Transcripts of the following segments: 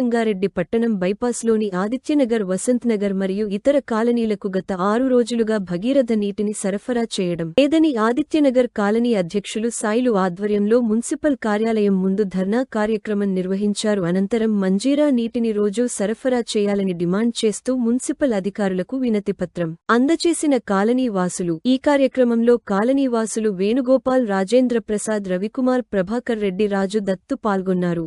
సంగారెడ్డి పట్టణం బైపాస్లోని ఆదిత్యనగర్ వసంత్ నగర్ మరియు ఇతర కాలనీలకు గత ఆరు రోజులుగా భగీరథ నీటిని సరఫరా చేయడం. లేదని ఆదిత్యనగర్ కాలనీ అధ్యక్షులు సాయిలు ఆధ్వర్యంలో మున్సిపల్ కార్యాలయం ముందు ధర్నా కార్యక్రమం నిర్వహించారు. అనంతరం మంజీరా నీటిని రోజూ సరఫరా చేయాలని డిమాండ్ చేస్తూ మున్సిపల్ అధికారులకు వినతిపత్రం అందచేసిన కాలనీ వాసులు. ఈ కార్యక్రమంలో కాలనీ వాసులు వేణుగోపాల్ రాజేంద్ర ప్రసాద్ రవికుమార్ ప్రభాకర్ రెడ్డి రాజు దత్తు పాల్గొన్నారు.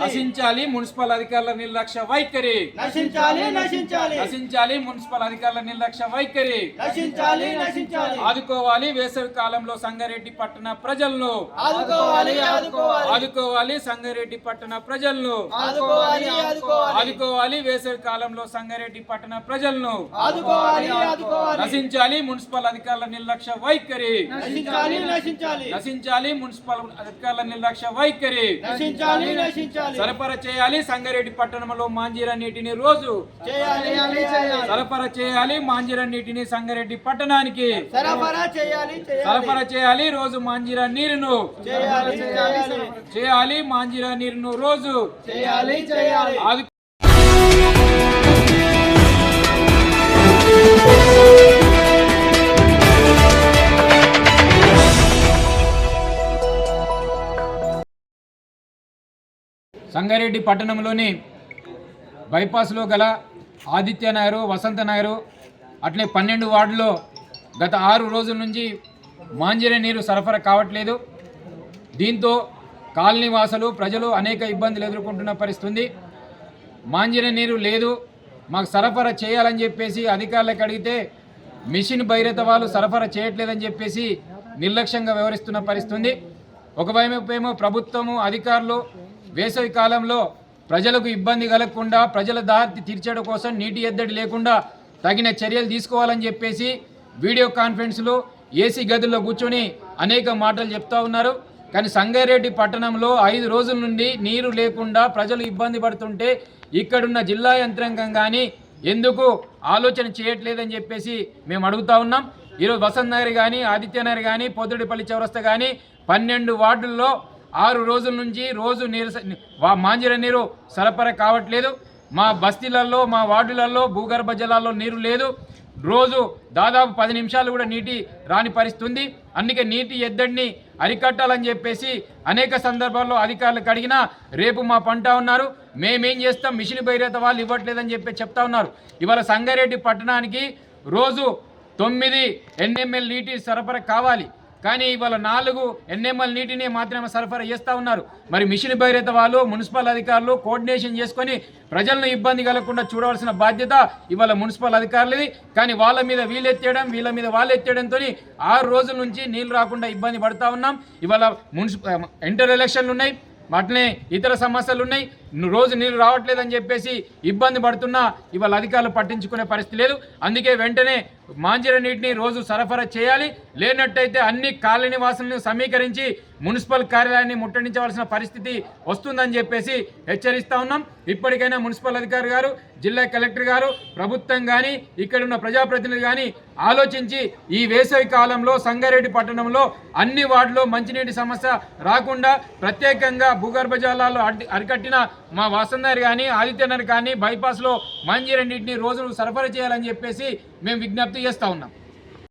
నశించాలి. మున్సిపల్ అధికారుల నిర్లక్ష్య వైఖరి. నశించాలి నశించాలి. నశించాలి మున్సిపల్ అధికారుల నిర్లక్ష్య వైఖరి. నశించాలి నశించాలి. ఆదుకోవాలి వేసవి కాలంలో సంగారెడ్డి పట్టణ ప్రజలను. ఆదుకోవాలి ఆదుకోవాలి. ఆదుకోవాలి సంగారెడ్డి పట్టణ ప్రజలను. ఆదుకోవాలి ఆదుకోవాలి. ఆదుకోవాలి వేసవి కాలంలో సంగారెడ్డి పట్టణ ప్రజలను. ఆదుకోవాలి ఆదుకోవాలి. నశించాలి మున్సిపల్ అధికారుల నిర్లక్ష్య వైఖరి. నశించాలి నశించాలి. నశించాలి మున్సిపల్ అధికారుల నిర్లక్ష్య వైఖరి. నశించాలి నశించాలి. సరఫరా చేయాలి. సంగారెడ్డి పట్టణంలో మాంజీరా నీటిని రోజు సరఫరా చేయాలి. మాంజీరా నీటిని సంగారెడ్డి పట్టణానికి. సరఫరా చేయాలి చేయాలి. సరఫరా చేయాలి. రోజు మాంజీరా నీరును. చేయాలి మాంజీరా నీరును రోజు. చేయాలి సంగారెడ్డి పట్టణంలోని బైపాస్లో గల ఆదిత్య నాయరు వసంత నాయరు అట్లే పన్నెండు వార్డులో గత ఆరు రోజుల నుంచి మాంజర్య నీరు సరఫరా కావట్లేదు. దీంతో కాలనీ వాసులు ప్రజలు అనేక ఇబ్బందులు ఎదుర్కొంటున్న పరిస్థితుంది. ఉంది నీరు లేదు మాకు సరఫరా చేయాలని చెప్పేసి అధికారులకు అడిగితే మిషన్ బహిరత వాళ్ళు సరఫరా చేయట్లేదని చెప్పేసి నిర్లక్ష్యంగా వ్యవహరిస్తున్న పరిస్థితుంది. ఒకవైపు ఏమో ప్రభుత్వము అధికారులు వేసవి కాలంలో ప్రజలకు ఇబ్బంది కలగకుండా ప్రజల దారి తీర్చడం కోసం నీటి ఎద్దడి లేకుండా తగిన చర్యలు తీసుకోవాలని చెప్పేసి వీడియో కాన్ఫరెన్స్లు ఏసీ గదుల్లో కూర్చొని అనేక మాటలు చెప్తా ఉన్నారు. కానీ సంగారెడ్డి పట్టణంలో ఐదు రోజుల నుండి నీరు లేకుండా ప్రజలు ఇబ్బంది పడుతుంటే ఇక్కడున్న జిల్లా యంత్రాంగం కానీ ఎందుకు ఆలోచన చేయట్లేదని చెప్పేసి మేము అడుగుతా ఉన్నాం. ఈరోజు వసంత్ నగర్ కానీ ఆదిత్యనగర్ కానీ పొద్దుడిపల్లి చౌరస్తా కానీ పన్నెండు వార్డుల్లో ఆరు రోజుల నుంచి రోజు నీరు మాంజర నీరు సరఫరా కావట్లేదు. మా బస్తీలలో మా వార్డులలో భూగర్భ జలాల్లో నీరు లేదు. రోజు దాదాపు పది నిమిషాలు కూడా నీటి రాని పరిస్థితుంది అందుకే నీటి ఎద్దడిని అరికట్టాలని చెప్పేసి అనేక సందర్భాల్లో అధికారులకు అడిగినా రేపు మా పంట ఉన్నారు. మేమేం చేస్తాం? మిషన్ బైరేత వాళ్ళు ఇవ్వట్లేదని చెప్పి చెప్తా ఉన్నారు. ఇవాళ సంగారెడ్డి పట్టణానికి రోజు తొమ్మిది ఎన్ఎంఎల్ నీటి సరఫరా కావాలి. కానీ ఇవాళ నాలుగు ఎన్ఎంఎల్ నీటిని మాత్రమే సరఫరా చేస్తూ ఉన్నారు. మరి మిషన్ భైరత వాళ్ళు మున్సిపల్ అధికారులు కోఆర్డినేషన్ చేసుకొని ప్రజలను ఇబ్బంది కలగకుండా చూడవలసిన బాధ్యత ఇవాళ మున్సిపల్ అధికారులది. కానీ వాళ్ళ మీద వీలెత్తేయడం వీళ్ళ మీద వాళ్ళు ఎత్తేయడంతో ఆరు రోజుల నుంచి నీళ్ళు రాకుండా ఇబ్బంది పడుతూ ఉన్నాం. ఇవాళ మున్సిపల్ ఇంటర్ ఎలక్షన్లు ఉన్నాయి. అట్లనే ఇతర సమస్యలు ఉన్నాయి. రోజు నీళ్ళు రావట్లేదని చెప్పేసి ఇబ్బంది పడుతున్నా ఇవాళ అధికారులు పట్టించుకునే పరిస్థితి లేదు. అందుకే వెంటనే మాంజీర నీటిని రోజు సరఫరా చేయాలి. లేనట్టయితే అన్ని కాలనీ వాసులను సమీకరించి మున్సిపల్ కార్యాలయాన్ని ముట్టడించవలసిన పరిస్థితి వస్తుందని చెప్పేసి హెచ్చరిస్తా ఉన్నాం. ఇప్పటికైనా మున్సిపల్ అధికారి గారు జిల్లా కలెక్టర్ గారు ప్రభుత్వం కానీ ఇక్కడ ఉన్న ప్రజాప్రతినిధులు కానీ ఆలోచించి ఈ వేసవి కాలంలో సంగారెడ్డి పట్టణంలో అన్ని వార్డులో మంచినీటి సమస్య రాకుండా ప్రత్యేకంగా భూగర్భ జలాల్లో అరికట్టిన మా వాసందర్ కానీ ఆదిత్యనగర్ కానీ బైపాస్లో మంజీ రెండింటిని రోజు సరఫరా చేయాలని చెప్పేసి మేము విజ్ఞప్తి చేస్తూ ఉన్నాం.